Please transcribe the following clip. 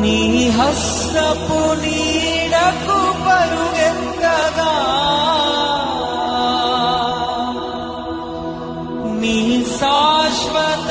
నీ హస్తపు నీడకు పరుగెత్తగా. నీ శాశ్వత